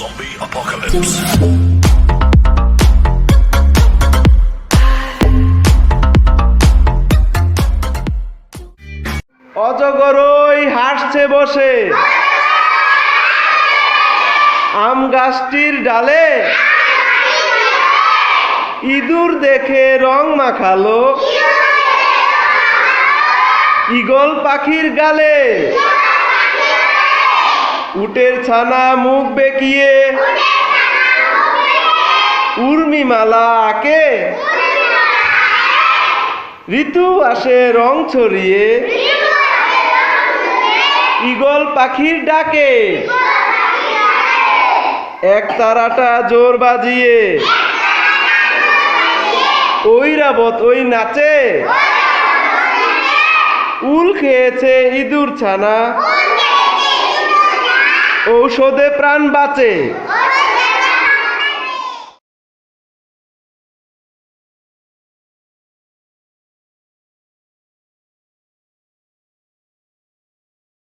Zombie apocalypse. অজগরই হাসছে বসে। আম গাছটির ডালে। ইঁদুর দেখে রং মাখালো। ইগল পাখির গালে। উটের ছানা মুখ বেঁকিয়ে। উর্মিমালা আঁকে। ঋতু আসে রং ছড়িয়ে। ইগল পাখির ডাকে। এক তারাটা জোর বাজিয়ে। ঐরাবত ওই নাচে। উল খেয়েছে ইঁদুর ছানা। ঔষধে প্রাণ বাঁচে।